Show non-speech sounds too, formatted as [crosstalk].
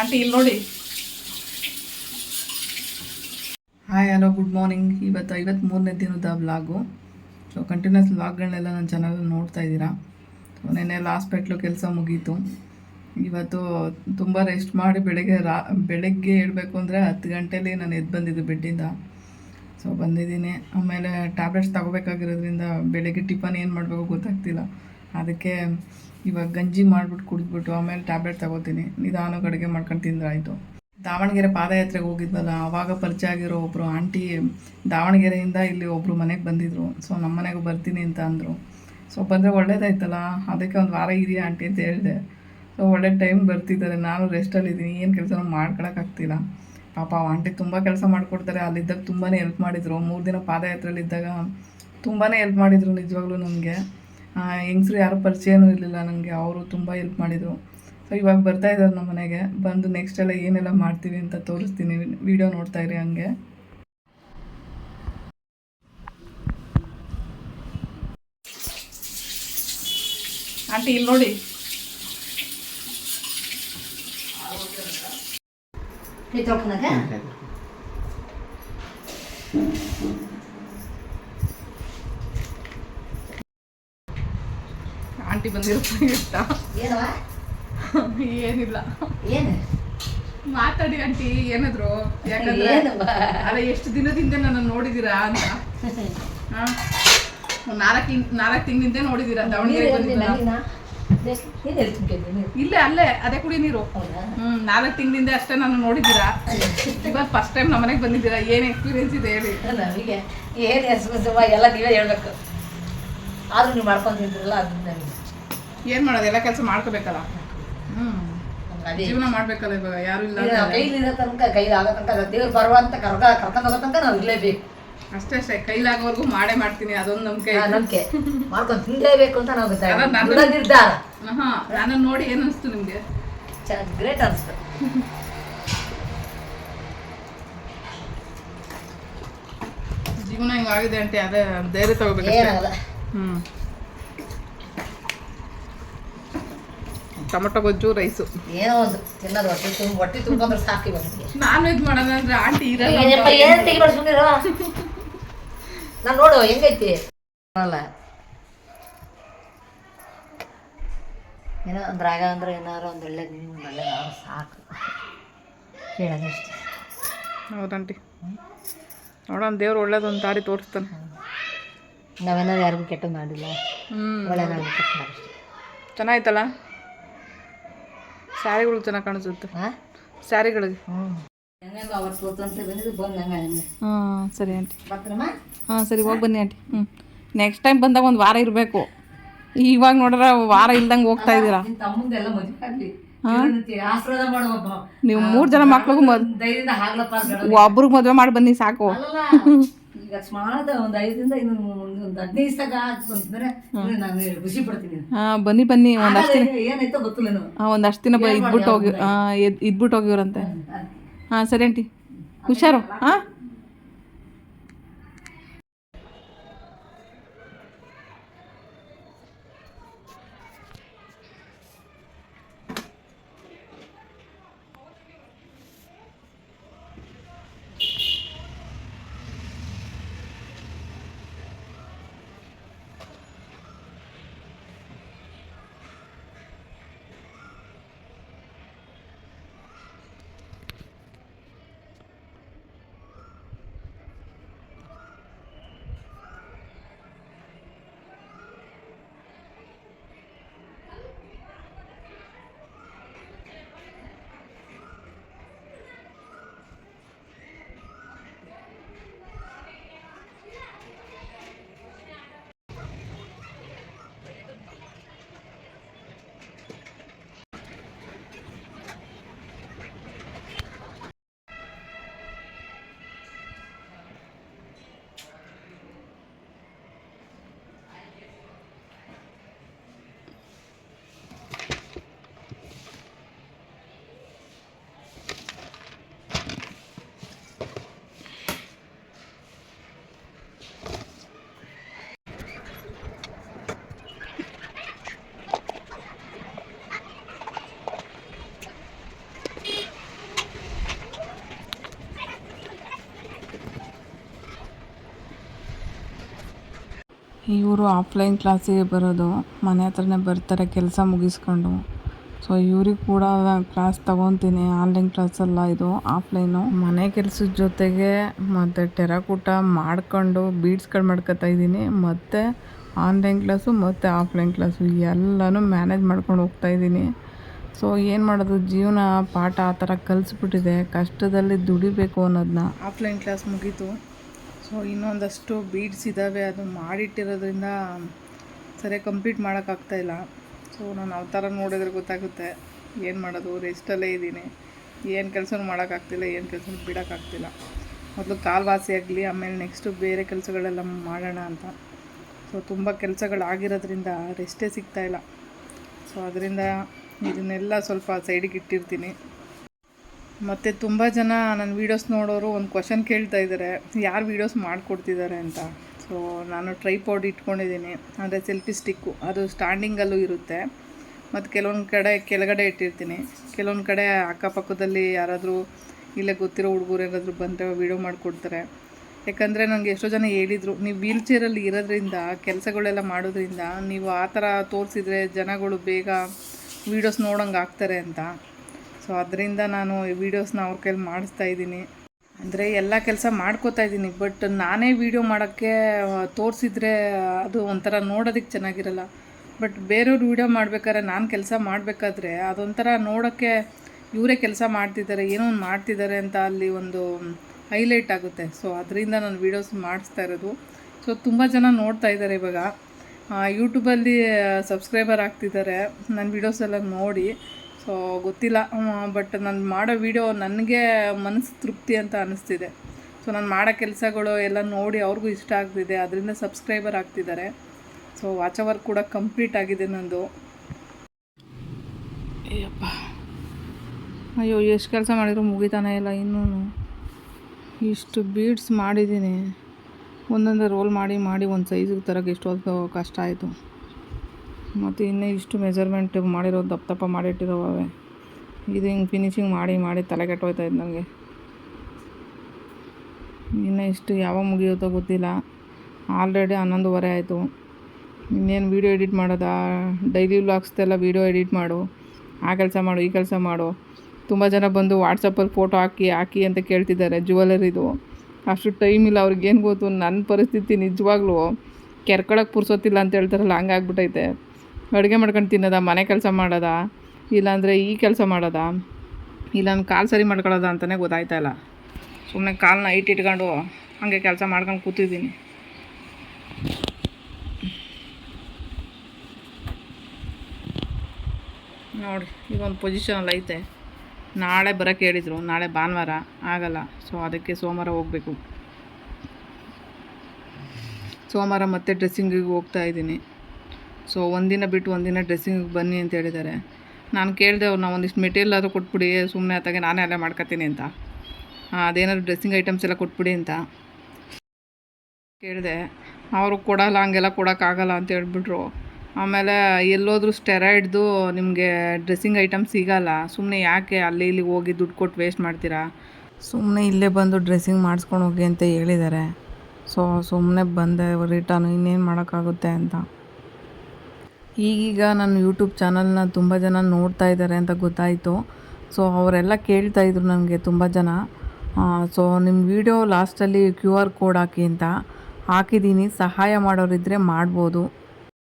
Aunty, ಇಲ್ಲಿ ನೋಡಿ. Hi hello good morning ಇವತ್ತು ಐವತ್ತು ಮೂರನೇ ದಿನದ ವ್ಲಾಗು ಸೊ ಕಂಟಿನ್ಯೂಸ್ ವ್ಲಾಗ್ಗಳನ್ನೆಲ್ಲ ನನ್ನ ಚಾನಲಲ್ಲಿ ನೋಡ್ತಾ ಇದ್ದೀರಾ? ಸೊ ನೆನ್ನೆ ಲಾಸ್ಟ್ ಪೆಟ್ಲು ಕೆಲಸ ಮುಗೀತು. ಇವತ್ತು ತುಂಬ ರೆಸ್ಟ್ ಮಾಡಿ ಬೆಳಗ್ಗೆ ರಾ, ಬೆಳಗ್ಗೆ ಹೇಳಬೇಕು ಅಂದರೆ ಹತ್ತು ಗಂಟೆಲಿ ನಾನು ಎದ್ದು ಬಂದಿದ್ದು ಬೆಡ್ಡಿಂದ ಸೊ ಬಂದಿದ್ದೀನಿ. ಆಮೇಲೆ ಟ್ಯಾಬ್ಲೆಟ್ಸ್ ತಗೋಬೇಕಾಗಿರೋದ್ರಿಂದ ಬೆಳಗ್ಗೆ ಟಿಫನ್ ಏನು ಮಾಡಬೇಕು ಗೊತ್ತಾಗ್ತಿಲ್ಲ. ಅದಕ್ಕೆ ಇವಾಗ ಗಂಜಿ ಮಾಡಿಬಿಟ್ಟು ಕುಡಿದ್ಬಿಟ್ಟು ಆಮೇಲೆ ಟ್ಯಾಬ್ಲೆಟ್ ತಗೋತೀನಿ ನಿಧಾನಕ್ಕೆ ಅಡುಗೆ ಮಾಡ್ಕೊಂಡು ತಿಂದ್ರಾಯಿತು. ದಾವಣಗೆರೆ ಪಾದಯಾತ್ರೆಗೆ ಹೋಗಿದ್ವಲ್ಲ ಆವಾಗ ಪರಿಚಯ ಆಗಿರೋ ಒಬ್ಬರು ಆಂಟಿ ದಾವಣಗೆರೆಯಿಂದ ಇಲ್ಲಿ ಒಬ್ಬರು ಮನೆಗೆ ಬಂದಿದ್ರು. ಸೊ ನಮ್ಮ ಮನೆಗೆ ಬರ್ತೀನಿ ಅಂತ ಅಂದರು. ಸೊ ಬಂದರೆ ಒಳ್ಳೇದಾಯ್ತಲ್ಲ, ಅದಕ್ಕೆ ಒಂದು ವಾರ ಇದೆಯಾ ಆಂಟಿ ಅಂತ ಹೇಳಿದೆ. ಸೊ ಒಳ್ಳೆ ಟೈಮ್ ಬರ್ತಿದ್ದಾರೆ, ನಾನು ರೆಸ್ಟಲ್ಲಿದ್ದೀನಿ ಏನು ಕೆಲಸ ಮಾಡ್ಕೊಳಕ್ಕಾಗ್ತಿಲ್ಲ ಪಾಪ ಆಂಟಿ ತುಂಬ ಕೆಲಸ ಮಾಡಿಕೊಡ್ತಾರೆ, ಅಲ್ಲಿದ್ದಾಗ ತುಂಬಾ ಹೆಲ್ಪ್ ಮಾಡಿದರು. ಮೂರು ದಿನ ಪಾದಯಾತ್ರೆಯಲ್ಲಿದ್ದಾಗ ತುಂಬಾ ಹೆಲ್ಪ್ ಮಾಡಿದರು ನಿಜವಾಗ್ಲೂ ನನಗೆ ಹೆಂಗಸ್ರು ಯಾರು ಪರಿಚಯನೂ ಇರಲಿಲ್ಲ ನನಗೆ ಅವರು ತುಂಬ ಹೆಲ್ಪ್ ಮಾಡಿದರು. ಸೊ ಇವಾಗ ಬರ್ತಾ ಇದ್ದಾರೆ ನಮ್ಮ ಮನೆಗೆ. ಬಂದು ನೆಕ್ಸ್ಟ್ ಎಲ್ಲ ಏನೆಲ್ಲ ಮಾಡ್ತೀವಿ ಅಂತ ತೋರಿಸ್ತೀನಿ. ವಿಡಿಯೋ ನೋಡ್ತಾ ಇರಿ ಹಂಗೆ. ಆಂಟಿ ಇಲ್ಲಿ ನೋಡಿ. ತೊಳ್ಕೊಂಡಾಗ ಆಂಟಿ ಬಂದಿರೋ ಇಷ್ಟ. ಏನಿಲ್ಲ. ಏನು? ಮಾತಾಡಿ ಆಂಟಿ ಏನಾದ್ರು? ಯಾಕಂದ್ರೆ? ಅಲ್ಲ ಎಷ್ಟು ದಿನದಿಂದ ನನ್ನ ನೋಡಿದೀರಾ ಅಂತ. ನಾಲ್ಕು ನಾಲ್ಕು ತಿಂಗಳಿಂದ ನೋಡಿದೀರಾ ದಾವಣಗೆರೆ ಇಲ್ಲೇ ಅಲ್ಲೇ ಅದೇ ಕುಡಿ ನೀರು. ಹ್ಮ್ ನಾಲ್ಕು ತಿಂಗಳಿಂದ ಅಷ್ಟೇ ನಾನು ನೋಡಿದ್ದೀರಾ ಇವಾಗ ಫಸ್ಟ್ ಟೈಮ್ ನಮ್ಮ ಮನೆಗೆ ಬಂದಿದ್ದೀರಾ. ಏನ್ ಎಕ್ಸ್ಪೀರಿಯನ್ಸ್ ಇದೆ ಹೇಳಿ. ನಮಗೆ ಏನು ಹೆಸರು ಎಲ್ಲ ನೀವೇ ಹೇಳ್ಬೇಕು. ಆದ್ರೂ ನೀವು ಮಾಡ್ಕೊಂಡು ತಿಂತಿರಲ್ಲ ಅದು ನನಗೆ ಏನ್ ಮಾಡೋದು? ಎಲ್ಲ ಕೆಲಸ ಮಾಡ್ಕೋಬೇಕಲ್ಲ? ಹ್ಮ್. ನಮ್ಗೆ ಜೀವನ ಮಾಡ್ಬೇಕಲ್ಲ ಇವಾಗ ಯಾರು ಇಲ್ಲ ಕೈಲಿರೋ ತನಕ ಕೈಲಿ ಆಗೋ ತನಕ ದೇವ್ರು ಬರುವಂತ ಕರ್ಗ ಕರ್ಕ ಕರ್ಕೊಂಡು ಹೋಗೋ ತನಕ ನಾವು ಇರಲೇಬೇಕು. ಅಷ್ಟೇ ಅಷ್ಟೇ. ಕೈಲಾಗೋವರೆಗೂ ಮಾಡೇ ಮಾಡ್ತೀನಿ ಅದೊಂದು ನಂಬಿಕೆ ನಂಬಿಕೆ. ಮಾಡ್ಕೊಂಡು ತಿಂದೇಬೇಕು ಅಂತ ನಾವು ನಿರ್ಧಾರ. ಹಾ ನಾನು ನೋಡಿ ಏನು ಅನಿಸ್ತು ನಿಮ್ಗೆ? ಗ್ರೇಟ್ ಅನಿಸ್ತು. ಜೀವನ ಹಿಂಗಾಗಿದೆ ಅಂತೆ ಅದೇ ಧೈರ್ಯ ತಗೋಬೇಕು ಏನಾಗಲ್ಲ ಟೊಮೊಟೊ ಗೊಜ್ಜು ರೈಸು. ಏನೋ ಒಂದು ತಿನ್ನೋದು ಹೊಟ್ಟೆ ತುಂಬ ಹೊಟ್ಟೆ ತುಂಬ್ಕೊಂಡ್ರೆ ಸಾಕು ಇವತ್ತಿಗೆ ನಾನ್ ವೆಜ್ ಮಾಡೋಣ ಅಂದ್ರೆ ಆಂಟಿ ಇರಲ್ಲ. ಏನಪ್ಪ ಏನು ತೆಗಿಬೇಡ ಸುಮ್ಮನಿರೋ ನಾನು ನೋಡು ಹೆಂಗೈತಿ? ಅಲ್ಲ ಏನೋ ಒಂದು ರಾಗ ಅಂದ್ರೆ ಏನಾರು ಒಂದು ಒಳ್ಳೆ ನೀವು ಒಳ್ಳೆ ಸಾಕು. ಹೇಳೋದಷ್ಟೇ ಹೌದಂಟಿ ನೋಡೋಣ ದೇವ್ರು ಒಳ್ಳೇದು ಒಂದು ದಾರಿ ತೋರಿಸ್ತಾನೆ. ನಾವೇನಾದ್ರು ಯಾರಿಗೂ ಕೆಟ್ಟ ಮಾಡಿಲ್ಲ. ಒಳ್ಳೆ ಚೆನ್ನಾಯ್ತಲ್ಲ? ಸ್ಯಾರಿಗಳು ಚೆನ್ನಾಗಿ ಕಾಣಿಸುತ್ತೆ. ಸ್ಯಾರಿಗಳು ಸ್ಯಾರಿಗಳಿಗೆ. ಹಾಂ ಸರಿ ಆಂಟಿ. ಹಾಂ ಸರಿ ಹೋಗಿ ಬನ್ನಿ ಆಂಟಿ. ಹ್ಞೂ ನೆಕ್ಸ್ಟ್ ಟೈಮ್ ಬಂದಾಗ ಒಂದು ವಾರ ಇರಬೇಕು. ಇವಾಗ ನೋಡಿದ್ರೆ ವಾರ ಇಲ್ದಂಗೆ ಹೋಗ್ತಾ ಇದ್ದೀರಾ? ನೀವು ಮೂರು ಜನ ಮಕ್ಳಿಗೂ ಒಬ್ರಿಗೆ ಮದುವೆ ಮಾಡಿ ಬನ್ನಿ ಸಾಕು. [laughs] ಈಗ ಸ್ಮಾರದ ಒಂದು ಐದರಿಂದ ಇನ್ನು ಒಂದು ಹದಿನೈದು ಸಾಕ ಬಂತಂದ್ರೆ ನಾನು ಖುಷಿ ಪಡ್ತೀನಿ. ಹಾ ಬನ್ನಿ ಬನ್ನಿ ಒಂದಷ್ಟು ದಿನ ಏನಾಯ್ತೋ ಗೊತ್ತಿಲ್ಲ ನಾವು ಹಾಂ ಒಂದು ಅಷ್ಟು ದಿನ ಇದ್ಬಿಟ್ಟು ಹೋಗಿ ಇದ್ಬಿಟ್ಟು ಹೋಗಿವ್ರಂತೆ ಹಾ ಸರಿ ಆಂಟಿ. ಹುಷಾರು? ಹಾಂ? ಇವರು ಆಫ್ಲೈನ್ ಕ್ಲಾಸಿಗೆ ಬರೋದು, ಮನೆ ಹತ್ರನೇ ಬರ್ತಾರೆ, ಕೆಲಸ ಮುಗಿಸ್ಕೊಂಡು. ಸೊ ಇವ್ರಿಗೆ ಕೂಡ ಕ್ಲಾಸ್ ತಗೊತೀನಿ ಆನ್ಲೈನ್ ಕ್ಲಾಸಲ್ಲ ಇದು ಆಫ್ಲೈನು ಮನೆ ಕೆಲಸದ ಜೊತೆಗೆ ಮತ್ತು ಟೆರಾಕೂಟ ಮಾಡ್ಕೊಂಡು ಬೀಡ್ಸ್ಗಳು ಮಾಡ್ಕೊತಾ ಇದ್ದೀನಿ. ಮತ್ತು ಆನ್ಲೈನ್ ಕ್ಲಾಸು ಮತ್ತು ಆಫ್ಲೈನ್ ಕ್ಲಾಸು ಎಲ್ಲನೂ ಮ್ಯಾನೇಜ್ ಮಾಡ್ಕೊಂಡು ಹೋಗ್ತಾ ಇದ್ದೀನಿ. ಸೊ ಏನು ಮಾಡೋದು? ಜೀವನ ಪಾಠ ಆ ಥರ ಕಲಿಸ್ಬಿಟ್ಟಿದೆ. ಕಷ್ಟದಲ್ಲಿ ದುಡಿಬೇಕು ಅನ್ನೋದನ್ನ ಆಫ್ಲೈನ್ ಕ್ಲಾಸ್ ಮುಗೀತು. ಸೊ ಇನ್ನೊಂದಷ್ಟು ಬೀಡ್ಸ್ ಇದ್ದಾವೆ ಅದು ಮಾಡಿಟ್ಟಿರೋದ್ರಿಂದ ಸರಿಯಾಗಿ ಕಂಪ್ಲೀಟ್ ಮಾಡೋಕ್ಕಾಗ್ತಾ ಇಲ್ಲ. ಸೊ ನಾನು ಅವತಾರ ನೋಡಿದ್ರೆ ಗೊತ್ತಾಗುತ್ತೆ. ಏನು ಮಾಡೋದು? ರೆಸ್ಟಲ್ಲೇ ಇದ್ದೀನಿ. ಏನು ಕೆಲಸನೂ ಮಾಡೋಕ್ಕಾಗ್ತಿಲ್ಲ ಏನು ಕೆಲಸನೂ ಬಿಡೋಕ್ಕಾಗ್ತಿಲ್ಲ ಮೊದಲು ಕಾಲು ವಾಸಿ ಆಗಲಿ, ಆಮೇಲೆ ನೆಕ್ಸ್ಟು ಬೇರೆ ಕೆಲಸಗಳೆಲ್ಲ ಮಾಡೋಣ ಅಂತ. ಸೊ ತುಂಬ ಕೆಲಸಗಳಾಗಿರೋದ್ರಿಂದ ರೆಸ್ಟೇ ಸಿಗ್ತಾ ಇಲ್ಲ. ಸೊ ಅದರಿಂದ ಇದನ್ನೆಲ್ಲ ಸ್ವಲ್ಪ ಸೈಡಿಗೆ ಇಟ್ಟಿರ್ತೀನಿ. ಮತ್ತು ತುಂಬ ಜನ ನನ್ನ ವೀಡಿಯೋಸ್ ನೋಡೋರು ಒಂದು ಕ್ವಶನ್ ಕೇಳ್ತಾ ಇದ್ದಾರೆ ಯಾರು ವೀಡಿಯೋಸ್ ಮಾಡಿಕೊಡ್ತಿದ್ದಾರೆ ಅಂತ. ಸೊ ನಾನು ಟ್ರೈಪಾಡ್ ಇಟ್ಕೊಂಡಿದ್ದೀನಿ ಅಂದರೆ ಸೆಲ್ಫಿ ಸ್ಟಿಕ್ಕು ಅದು ಸ್ಟ್ಯಾಂಡಿಂಗಲ್ಲೂ ಇರುತ್ತೆ. ಮತ್ತು ಕೆಲವೊಂದು ಕಡೆ ಕೆಳಗಡೆ ಇಟ್ಟಿರ್ತೀನಿ. ಕೆಲವೊಂದು ಕಡೆ ಅಕ್ಕಪಕ್ಕದಲ್ಲಿ ಯಾರಾದರೂ ಇಲ್ಲೇ ಗೊತ್ತಿರೋ ಹುಡುಗರು ಏನಾದರೂ ಬಂದರೆ ವೀಡಿಯೋ ಮಾಡಿಕೊಡ್ತಾರೆ. ಯಾಕಂದರೆ ನನಗೆ ಎಷ್ಟೋ ಜನ ಹೇಳಿದರು, ನೀವು ವೀಲ್ ಚೇರಲ್ಲಿ ಇರೋದ್ರಿಂದ, ಕೆಲಸಗಳೆಲ್ಲ ಮಾಡೋದ್ರಿಂದ, ನೀವು ಆ ಥರ ತೋರಿಸಿದ್ರೆ ಜನಗಳು ಬೇಗ ವೀಡಿಯೋಸ್ ನೋಡೋಂಗೆ ಆಗ್ತಾರೆ ಅಂತ. ಸೊ ಅದರಿಂದ ನಾನು ಈ ವೀಡಿಯೋಸ್ನ ಅವ್ರ ಕೈಲಿ ಮಾಡಿಸ್ತಾ ಇದ್ದೀನಿ. ಅಂದರೆ ಎಲ್ಲ ಕೆಲಸ ಮಾಡ್ಕೋತಾ ಇದ್ದೀನಿ ಬಟ್ ನಾನೇ ವೀಡಿಯೋ ಮಾಡೋಕ್ಕೆ ತೋರಿಸಿದ್ರೆ ಅದು ಒಂಥರ ನೋಡೋದಕ್ಕೆ ಚೆನ್ನಾಗಿರಲ್ಲ. ಬಟ್ ಬೇರೆಯವ್ರು ವೀಡಿಯೋ ಮಾಡಬೇಕಾದ್ರೆ ನಾನು ಕೆಲಸ ಮಾಡಬೇಕಾದ್ರೆ ಅದೊಂಥರ ನೋಡೋಕ್ಕೆ ಇವರೇ ಕೆಲಸ ಮಾಡ್ತಿದ್ದಾರೆ ಏನೋ ಒಂದು ಮಾಡ್ತಿದ್ದಾರೆ ಅಂತ ಅಲ್ಲಿ ಒಂದು ಹೈಲೈಟ್ ಆಗುತ್ತೆ. ಸೊ ಅದರಿಂದ ನಾನು ವೀಡಿಯೋಸ್ ಮಾಡಿಸ್ತಾ ಇರೋದು. ಸೊ ತುಂಬ ಜನ ನೋಡ್ತಾ ಇದ್ದಾರೆ ಇವಾಗ. ಯೂಟ್ಯೂಬಲ್ಲಿ ಸಬ್ಸ್ಕ್ರೈಬರ್ ಆಗ್ತಿದ್ದಾರೆ ನನ್ನ ವೀಡಿಯೋಸ್ ಎಲ್ಲ ನೋಡಿ. ಸೊ ಗೊತ್ತಿಲ್ಲ. ಬಟ್ ನಾನು ಮಾಡೋ ವೀಡಿಯೋ ನನಗೆ ಮನಸ್ಸು ತೃಪ್ತಿ ಅಂತ ಅನ್ನಿಸ್ತಿದೆ ಸೊ ನಾನು ಮಾಡೋ ಕೆಲಸಗಳು ಎಲ್ಲ ನೋಡಿ ಅವ್ರಿಗೂ ಇಷ್ಟ ಆಗ್ತಿದೆ. ಅದರಿಂದ ಸಬ್ಸ್ಕ್ರೈಬರ್ ಆಗ್ತಿದ್ದಾರೆ. ಸೊ ವಾಚ್ ಅವರ್ ಕೂಡ ಕಂಪ್ಲೀಟ್ ಆಗಿದೆ ನಂದು. ಅಯ್ಯಪ್ಪ ಅಯ್ಯೋ, ಎಷ್ಟು ಕೆಲಸ ಮಾಡಿದ್ರು ಮುಗಿತಾನೆ ಇಲ್ಲ ಇನ್ನೂ ಇಷ್ಟು ಬೀಡ್ಸ್ ಮಾಡಿದ್ದೀನಿ. ಒಂದೊಂದೇ ರೋಲ್ ಮಾಡಿ ಮಾಡಿ, ಒಂದು ಸೈಜಿಗೆ ತರೋಕ್ಕೆ ಎಷ್ಟು ಹೊತ್ತು ಕಷ್ಟ ಆಯಿತು. ಮತ್ತು ಇನ್ನೂ ಇಷ್ಟು ಮೆಜರ್ಮೆಂಟ್ ಮಾಡಿರೋ, ದಪ್ಪ ದಪ್ಪ ಮಾಡಿಟ್ಟಿರೋವೆ ಇದು ಹಿಂಗೆ ಫಿನಿಶಿಂಗ್ ಮಾಡಿ ಮಾಡಿ ತಲೆ ಕೆಟ್ಟೋಯ್ತಾ ಇದ್ದು ನನಗೆ ಇನ್ನೂ ಇಷ್ಟು ಯಾವಾಗ ಮುಗಿಯುತ್ತೋ ಗೊತ್ತಿಲ್ಲ. ಆಲ್ರೆಡಿ ಹನ್ನೊಂದುವರೆ ಆಯಿತು. ಇನ್ನೇನು ವೀಡಿಯೋ ಎಡಿಟ್ ಮಾಡೋದಾ? ಡೈಲಿ ವ್ಲಾಗ್ಸ್ದೆಲ್ಲ ವೀಡಿಯೋ ಎಡಿಟ್ ಮಾಡು. ಆ ಕೆಲಸ ಮಾಡು, ಈ ಕೆಲಸ ಮಾಡು. ತುಂಬ ಜನ ಬಂದು ವಾಟ್ಸಪ್ಪಲ್ಲಿ ಫೋಟೋ ಹಾಕಿ ಹಾಕಿ ಅಂತ ಕೇಳ್ತಿದ್ದಾರೆ ಜ್ಯುವೆಲರಿದು ಅಷ್ಟು ಟೈಮ್ ಇಲ್ಲ ಅವ್ರಿಗೇನು ಗೊತ್ತು? ನನ್ನ ಪರಿಸ್ಥಿತಿ ನಿಜವಾಗ್ಲೂ ಕೆರ್ಕೊಳಕ್ಕೆ ಪುರ್ಸೋತಿಲ್ಲ ಅಂತ ಹೇಳ್ತಾರಲ್ಲ ಹಂಗಾಗ್ಬಿಟ್ಟೈತೆ ಅಡುಗೆ ಮಾಡ್ಕೊಂಡು ತಿನ್ನೋದ? ಮನೆ ಕೆಲಸ ಮಾಡೋದಾ? ಇಲ್ಲಾಂದರೆ ಈ ಕೆಲಸ ಮಾಡೋದಾ? ಇಲ್ಲಾಂದ್ರೆ ಕಾಲು ಸರಿ ಮಾಡ್ಕೊಳ್ಳೋದ ಅಂತಲೇ ಗೊತ್ತಾಯ್ತಾ ಇಲ್ಲ. ಸುಮ್ಮನೆ ಕಾಲನ್ನ ಹೈಟ್ ಇಟ್ಕೊಂಡು ಹಾಗೆ ಕೆಲಸ ಮಾಡ್ಕೊಂಡು ಕೂತಿದ್ದೀನಿ. ನೋಡಿ ಒಂದು ಪೊಸಿಷನಲ್ಲಿ ಐತೆ. ನಾಳೆ ಬರೋಕ್ಕೆ ಹೇಳಿದರು. ನಾಳೆ ಭಾನುವಾರ ಆಗಲ್ಲ. ಸೊ ಅದಕ್ಕೆ ಸೋಮವಾರ ಹೋಗಬೇಕು. ಸೋಮವಾರ ಮತ್ತೆ ಡ್ರೆಸ್ಸಿಂಗಿಗೆ ಹೋಗ್ತಾ ಇದ್ದೀನಿ. ಸೊ ಒಂದಿನ ಬಿಟ್ಟು ಒಂದಿನ ಡ್ರೆಸ್ಸಿಂಗ್ ಬನ್ನಿ ಅಂತ ಹೇಳಿದ್ದಾರೆ. ನಾನು ಕೇಳಿದೆ ಅವ್ರನ್ನ ಒಂದಿಷ್ಟು ಮೆಟೀರಿಯಲ್ ಆದರೂ ಕೊಟ್ಬಿಡಿ ಸುಮ್ಮನೆ ಅತ್ತಾಗೆ ನಾನೇ ಅಲ್ಲೇ ಮಾಡ್ಕೊತೀನಿ ಅಂತ. ಅದೇನಾದ್ರು ಡ್ರೆಸ್ಸಿಂಗ್ ಐಟಮ್ಸ್ ಎಲ್ಲ ಕೊಟ್ಬಿಡಿ ಅಂತ ಕೇಳಿದೆ. ಅವರು ಕೊಡಲ್ಲ, ಹಂಗೆಲ್ಲ ಕೊಡೋಕ್ಕಾಗಲ್ಲ ಅಂತ ಹೇಳ್ಬಿಟ್ರು. ಆಮೇಲೆ ಎಲ್ಲೋದ್ರೂ ಸ್ಟೆರಾಯ್ಡ್ದು ನಿಮಗೆ ಡ್ರೆಸ್ಸಿಂಗ್ ಐಟಮ್ ಸಿಗಲ್ಲ. ಸುಮ್ಮನೆ ಯಾಕೆ ಅಲ್ಲಿ ಇಲ್ಲಿ ಹೋಗಿ ದುಡ್ಡು ಕೊಟ್ಟು ವೇಸ್ಟ್ ಮಾಡ್ತೀರಾ? ಸುಮ್ಮನೆ ಇಲ್ಲೇ ಬಂದು ಡ್ರೆಸ್ಸಿಂಗ್ ಮಾಡಿಸ್ಕೊಂಡು ಹೋಗಿ ಅಂತ ಹೇಳಿದ್ದಾರೆ. ಸೊ ಸುಮ್ಮನೆ ಬಂದೆ ರಿಟರ್ನ್ ಇನ್ನೇನು ಮಾಡೋಕ್ಕಾಗುತ್ತೆ ಅಂತ. ಈಗೀಗ ನನ್ನ ಯೂಟ್ಯೂಬ್ ಚಾನಲ್ನ ತುಂಬ ಜನ ನೋಡ್ತಾ ಇದ್ದಾರೆ ಅಂತ ಗೊತ್ತಾಯಿತು. ಸೊ ಅವರೆಲ್ಲ ಕೇಳ್ತಾ ಇದ್ರು ನನಗೆ ತುಂಬ ಜನ. ಸೊ ನಿಮ್ಮ ವಿಡಿಯೋ ಲಾಸ್ಟಲ್ಲಿ ಕ್ಯೂ ಆರ್ ಕೋಡ್ ಹಾಕಿ ಅಂತ ಹಾಕಿದ್ದೀನಿ. ಸಹಾಯ ಮಾಡೋರಿದ್ದರೆ ಮಾಡ್ಬೋದು.